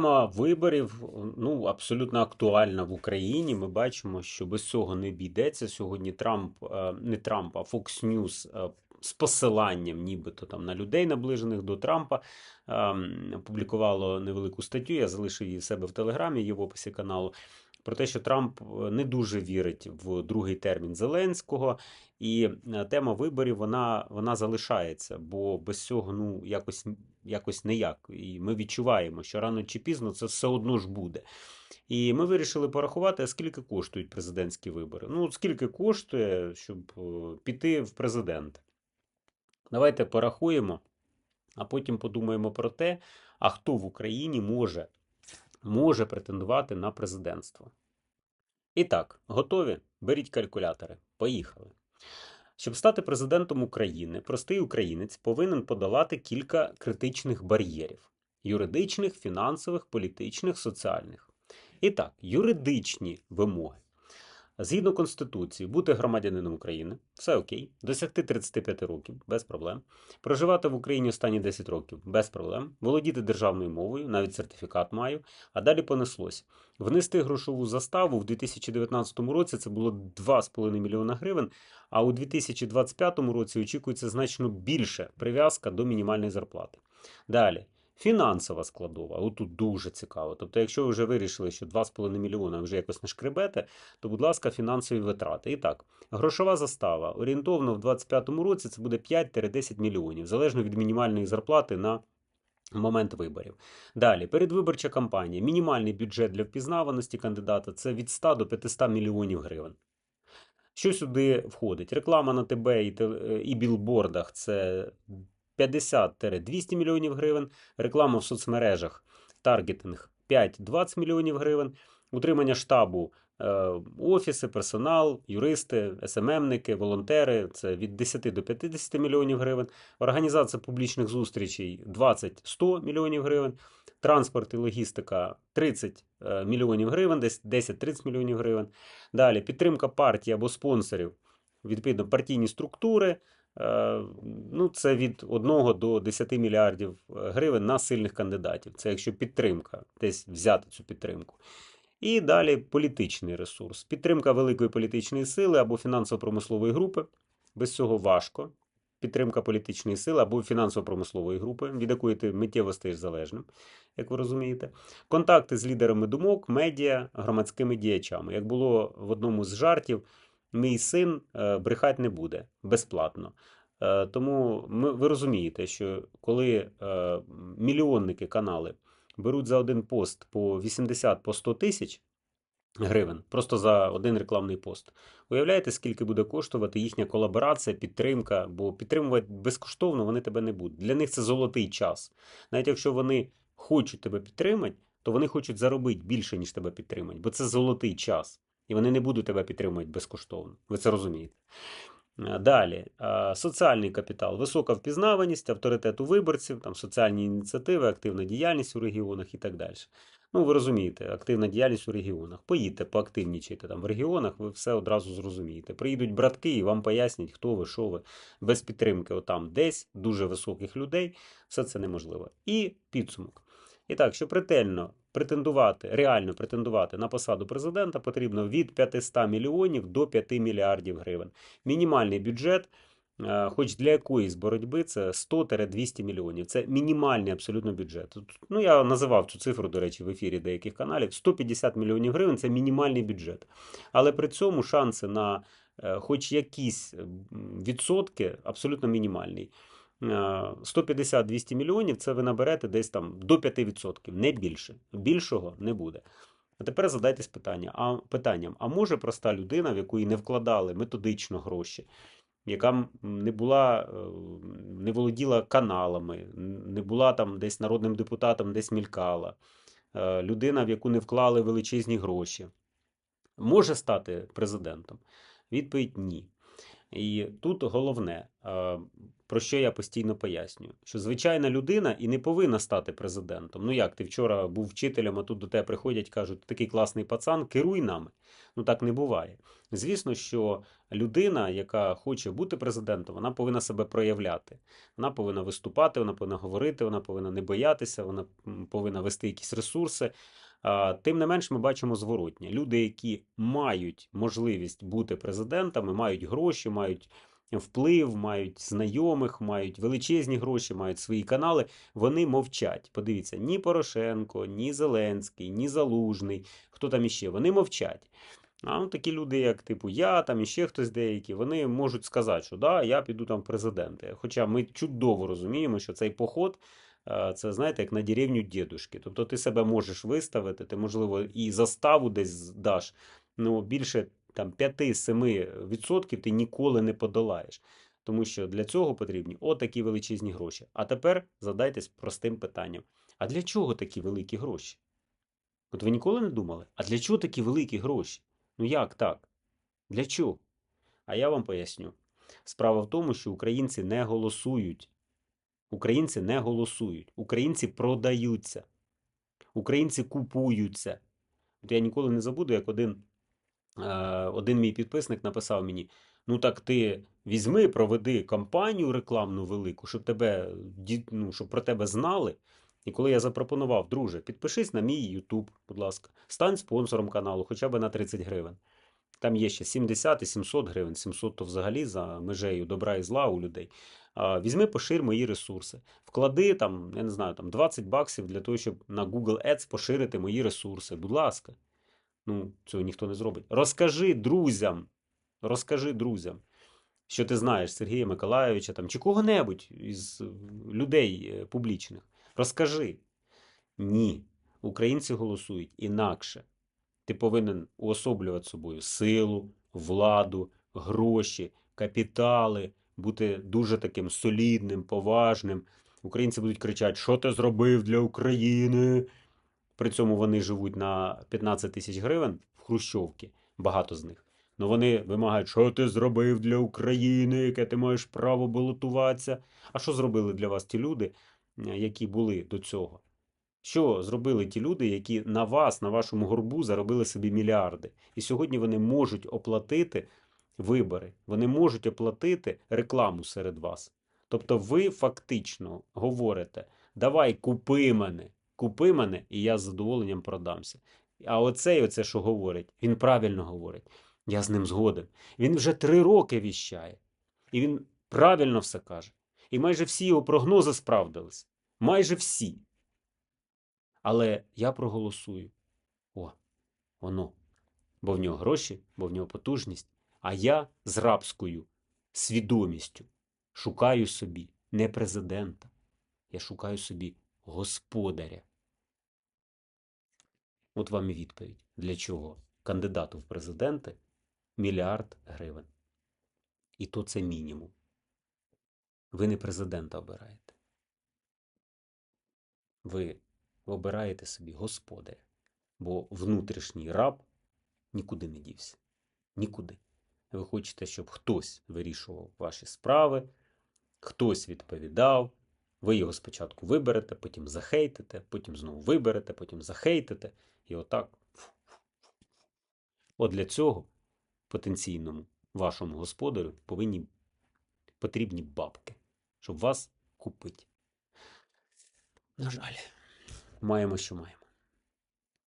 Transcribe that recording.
Тема виборів ну абсолютно актуальна в Україні. Ми бачимо, що без цього не обійдеться. Сьогодні Трамп е, не Трамп, а Fox News е, з посиланням, нібито там на людей, наближених до Трампа, ем, опублікувало невелику статтю. Я залишив її в себе в Телеграмі, її в описі каналу. Про те, що Трамп е, не дуже вірить в другий термін Зеленського, і е, тема виборів вона вона залишається, бо без цього ну якось якось ніяк. І ми відчуваємо, що рано чи пізно це все одно ж буде. І ми вирішили порахувати, скільки коштують президентські вибори. Ну, скільки коштує, щоб е, піти в президент. Давайте порахуємо, а потім подумаємо про те, а хто в Україні може, може претендувати на президентство. І так, готові? Беріть калькулятори. Поїхали. Щоб стати президентом України, простий українець повинен подолати кілька критичних бар'єрів: юридичних, фінансових, політичних, соціальних. І так, юридичні вимоги. Згідно Конституції, бути громадянином України, все окей, досягти 35 років без проблем, проживати в Україні останні 10 років без проблем, володіти державною мовою, навіть сертифікат маю, а далі понеслось. Внести грошову заставу в 2019 році це було 2,5 мільйона гривень, а у 2025 році очікується значно більше прив'язка до мінімальної зарплати. Далі. Фінансова складова, отут дуже цікаво. Тобто, якщо ви вже вирішили, що 2,5 мільйона вже якось не шкребете, то, будь ласка, фінансові витрати. І так, грошова застава орієнтовно в 2025 році це буде 5-10 мільйонів, залежно від мінімальної зарплати на момент виборів. Далі, передвиборча кампанія. Мінімальний бюджет для впізнаваності кандидата це від 100 до 500 мільйонів гривень. Що сюди входить? Реклама на ТБ і, і білбордах це 50-200 мільйонів гривень, реклама в соцмережах, таргетинг 5-20 мільйонів гривень, утримання штабу, е, офіси, персонал, юристи, СММники, волонтери це від 10 до 50 мільйонів гривень, організація публічних зустрічей 20-100 мільйонів гривень, транспорт і логістика 30 е, мільйонів гривень, десь 10-30 мільйонів гривень. Далі підтримка партії або спонсорів, відповідно, партійні структури. Е, ну, це від 1 до 10 мільярдів е, гривень на сильних кандидатів. Це якщо підтримка, десь взяти цю підтримку. І далі політичний ресурс. Підтримка великої політичної сили або фінансово-промислової групи. Без цього важко. Підтримка політичної сили або фінансово-промислової групи, від якої ти миттєво стаєш залежним, як ви розумієте. Контакти з лідерами думок, медіа, громадськими діячами. Як було в одному з жартів, мій син е, брехати не буде безплатно. Е, тому ми, ви розумієте, що коли е, мільйонники канали беруть за один пост по 80 по 100 тисяч гривень, просто за один рекламний пост, уявляєте, скільки буде коштувати їхня колаборація, підтримка, бо підтримувати безкоштовно вони тебе не будуть. Для них це золотий час. Навіть якщо вони хочуть тебе підтримати, то вони хочуть заробити більше, ніж тебе підтримати, бо це золотий час і вони не будуть тебе підтримувати безкоштовно. Ви це розумієте. Е, далі, е, соціальний капітал, висока впізнаваність, авторитет у виборців, там соціальні ініціативи, активна діяльність у регіонах і так далі. Ну, ви розумієте, активна діяльність у регіонах. Поїдьте, поактивнічайте там в регіонах, ви все одразу зрозумієте. Приїдуть братки і вам пояснять, хто ви, що ви, без підтримки, отам десь дуже високих людей, все це неможливо. І підсумок. І так, щоб ретельно претендувати, реально претендувати на посаду президента, потрібно від 500 мільйонів до 5 мільярдів гривень. Мінімальний бюджет, е, хоч для якоїсь боротьби, це 100-200 мільйонів. Це мінімальний абсолютно бюджет. Ну, я називав цю цифру, до речі, в ефірі деяких каналів. 150 мільйонів гривень це мінімальний бюджет. Але при цьому шанси на е, хоч якісь відсотки абсолютно мінімальні. 150-200 мільйонів це ви наберете десь там до 5%, не більше. Більшого не буде. А тепер задайтесь питання, а, питанням: а може проста людина, в якої не вкладали методично гроші, яка не була, е, не володіла каналами, не була там десь народним депутатом, десь мількала, е, людина, в яку не вклали величезні гроші, може стати президентом? Відповідь ні. І тут головне про що я постійно пояснюю, що звичайна людина і не повинна стати президентом. Ну як ти вчора був вчителем, а тут до тебе приходять, кажуть, такий класний пацан, керуй нами. Ну так не буває. Звісно, що людина, яка хоче бути президентом, вона повинна себе проявляти. Вона повинна виступати, вона повинна говорити, вона повинна не боятися, вона повинна вести якісь ресурси. Тим не менш, ми бачимо зворотнє. Люди, які мають можливість бути президентами, мають гроші, мають вплив, мають знайомих, мають величезні гроші, мають свої канали, вони мовчать. Подивіться, ні Порошенко, ні Зеленський, ні Залужний, хто там іще, вони мовчать. А ну, такі люди, як типу я, там іще хтось деякі, вони можуть сказати, що да, я піду там в президенти. Хоча ми чудово розуміємо, що цей поход. е, Це знаєте, як на деревню дідушки. Тобто ти себе можеш виставити, ти, можливо, і заставу десь даш. Ну, більше там 5-7% ти ніколи не подолаєш. Тому що для цього потрібні отакі величезні гроші. А тепер задайтесь простим питанням: а для чого такі великі гроші? От ви ніколи не думали? А для чого такі великі гроші? Ну як так? Для чого? А я вам поясню. Справа в тому, що українці не голосують. Українці не голосують. Українці продаються. Українці купуються. От я ніколи не забуду, як один, один мій підписник написав мені: ну так ти візьми, проведи кампанію рекламну велику, щоб тебе, ну, щоб про тебе знали. І коли я запропонував, друже, підпишись на мій YouTube, будь ласка, стань спонсором каналу хоча б на 30 гривень. Там є ще 70 і 700 гривень. 700 то взагалі за межею добра і зла у людей. Візьми, пошир мої ресурси. Вклади там, я не знаю, там 20 баксів для того, щоб на Google Ads поширити мої ресурси. Будь ласка. Ну, цього ніхто не зробить. Розкажи друзям, розкажи друзям, що ти знаєш Сергія Миколайовича там, чи кого-небудь із е, людей е, публічних. Розкажи. Ні. Українці голосують інакше. Ти повинен уособлювати собою силу, владу, гроші, капітали, бути дуже таким солідним, поважним. Українці будуть кричати, що ти зробив для України. При цьому вони живуть на 15 тисяч гривень в Хрущовці, багато з них. Ну вони вимагають, що ти зробив для України, яке ти маєш право балотуватися. А що зробили для вас ті люди, які були до цього? Що зробили ті люди, які на вас, на вашому горбу заробили собі мільярди? І сьогодні вони можуть оплатити вибори, вони можуть оплатити рекламу серед вас. Тобто ви фактично говорите: давай купи мене, купи мене, і я з задоволенням продамся. А оцей, оце, що говорить, він правильно говорить. Я з ним згоден. Він вже три роки віщає. І він правильно все каже. І майже всі його прогнози справдились. Майже всі. Але я проголосую. О, воно. Бо в нього гроші, бо в нього потужність. А я з рабською свідомістю шукаю собі не президента. Я шукаю собі господаря. От вам і відповідь. Для чого кандидату в президенти мільярд гривень. І то це мінімум. Ви не президента обираєте. Ви обираєте собі господаря, бо внутрішній раб нікуди не дівся. Нікуди. Ви хочете, щоб хтось вирішував ваші справи, хтось відповідав. Ви його спочатку виберете, потім захейтите, потім знову виберете, потім захейтите. І отак. От для цього потенційному вашому господарю повинні потрібні бабки, щоб вас купити. На жаль, маємо, що маємо.